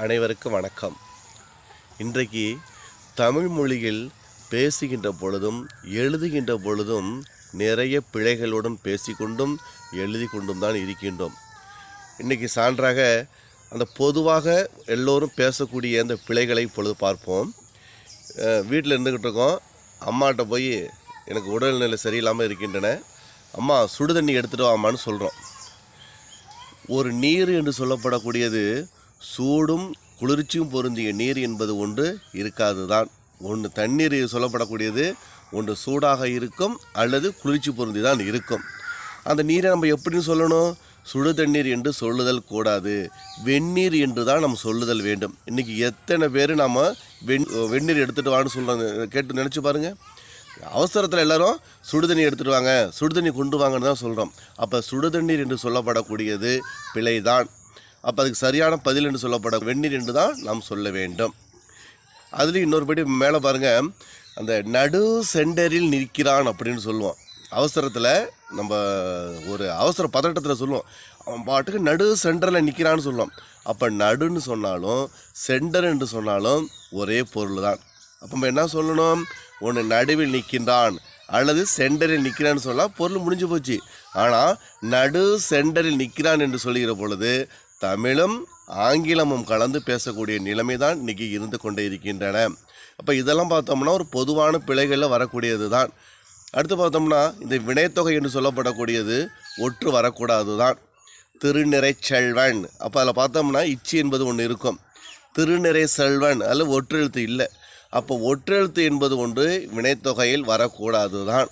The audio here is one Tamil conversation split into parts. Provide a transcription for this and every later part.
அனைவருக்கும் வணக்கம். இன்றைக்கு தமிழ் மொழியில் பேசுகின்ற பொழுதும் எழுதுகின்ற பொழுதும் நிறைய பிழைகளுடன் பேசிக்கொண்டும் எழுதி கொண்டும் தான் இருக்கின்றோம். இன்றைக்கி சான்றாக அந்த பொதுவாக எல்லோரும் பேசக்கூடிய அந்த பிழைகளை இப்பொழுது பார்ப்போம். வீட்டில் இருந்துக்கிட்டு இருக்கோம். அம்மாட்ட போய் எனக்கு உடல்நிலை சரியில்லாமல் இருக்கின்றன. அம்மா சுடுதண்ணி எடுத்துகிட்டு வாமான்னு சொல்கிறோம் ஒரு நீர் என்று சொல்லப்படக்கூடியது சூடும் குளிர்ச்சியும் பொருந்திய நீர் என்பது ஒன்று இருக்காது தான் ஒன்று தண்ணீர் சொல்லப்படக்கூடியது ஒன்று சூடாக இருக்கும் அல்லது குளிர்ச்சி பொருந்தி தான் இருக்கும். அந்த நீரை நம்ம எப்படின்னு சொல்லணும்? சுடு தண்ணீர் என்று சொல்லுதல் கூடாது. வெந்நீர் என்று தான் நம்ம சொல்லுதல் வேண்டும். இன்றைக்கி எத்தனை பேர் நம்ம வெண் வெந்நீர் எடுத்துகிட்டு வான்னு சொல்கிறாங்க கேட்டு நினச்சி பாருங்கள் அவசரத்தில் எல்லாரும் சுடுதண்ணி எடுத்துகிட்டு வாங்க சுடுதண்ணி கொண்டு வாங்கன்னு தான் சொல்கிறோம் அப்போ சுடுதண்ணீர் என்று சொல்லப்படக்கூடியது பிழைதான். அப்போ அதுக்கு சரியான பதில் என்று சொல்லப்பட வெந்நீர் என்று தான் நாம் சொல்ல வேண்டும். அதுலேயும் இன்னொரு படி மேலே பாருங்கள் அந்த நடு சென்டரில் நிற்கிறான் அப்படின்னு சொல்லுவோம் அவசரத்தில் நம்ம ஒரு அவசர பதட்டத்தில் சொல்லுவோம். அவன் பாட்டுக்கு நடு சென்டரில் நிற்கிறான்னு சொல்லுவோம் அப்போ நடுன்னு சொன்னாலும் சென்டர் என்று சொன்னாலும் ஒரே பொருள் தான் அப்போ நம்ம என்ன சொல்லணும்? ஒன்று நடுவில் நிற்கின்றான் அல்லது சென்டரில் நிற்கிறான்னு சொன்னால் பொருள் முடிஞ்சு போச்சு. ஆனால் நடு சென்டரில் நிற்கிறான் என்று சொல்லுகிற பொழுது தமிழும் ஆங்கிலமும் கலந்து பேசக்கூடிய நிலைமை தான் இன்றைக்கி இருந்து கொண்டே இருக்கின்றன. அப்போ இதெல்லாம் பார்த்தோம்னா ஒரு பொதுவான பிழைகளில் வரக்கூடியது தான் அடுத்து பார்த்தோம்னா இந்த வினைத்தொகை என்று சொல்லப்படக்கூடியது ஒற்று வரக்கூடாது தான் திருநிறை செல்வன் அப்போ அதில் பார்த்தோம்னா இச்சி என்பது ஒன்று இருக்கும். திருநிறை செல்வன் அதில் ஒற்றெழுத்து இல்லை. அப்போ ஒற்றெழுத்து என்பது ஒன்று வினைத்தொகையில் வரக்கூடாது தான்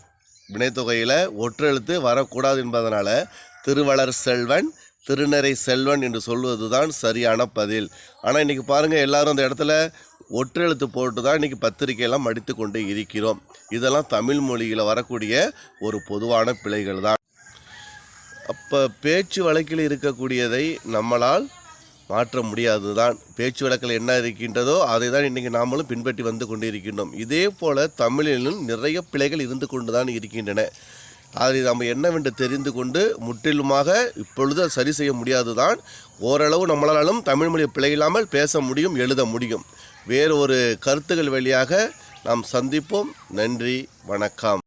வினைத்தொகையில் ஒற்றெழுத்து வரக்கூடாது என்பதனால் திருவளர் செல்வன் திருநரை செல்வன் என்று சொல்வது தான் சரியான பதில். ஆனால் இன்றைக்கி பாருங்கள் எல்லாரும் அந்த இடத்துல ஒற்றெழுத்து போட்டு தான் இன்றைக்கி பத்திரிகையெல்லாம் மடித்து கொண்டு இருக்கிறோம். இதெல்லாம் தமிழ் மொழியில் வரக்கூடிய ஒரு பொதுவான பிழைகள் தான். அப்போ பேச்சு வழக்கில் இருக்கக்கூடியதை நம்மளால் மாற்ற முடியாது தான் பேச்சு வழக்கில் என்ன இருக்கின்றதோ அதை தான் இன்றைக்கி நாமளும் பின்பற்றி வந்து கொண்டிருக்கின்றோம். இதே போல் தமிழிலும் நிறைய பிழைகள் இருந்து கொண்டு தான் இருக்கின்றன. அதை நம்ம என்னவென்று தெரிந்து கொண்டு முற்றிலுமாக இப்பொழுது சரி செய்ய முடியாது தான் ஓரளவு நம்மளாலும் தமிழ் மொழி பேச முடியும் எழுத முடியும். வேறு ஒரு கருத்துக்கள் வழியாக நாம் சந்திப்போம். நன்றி வணக்கம்.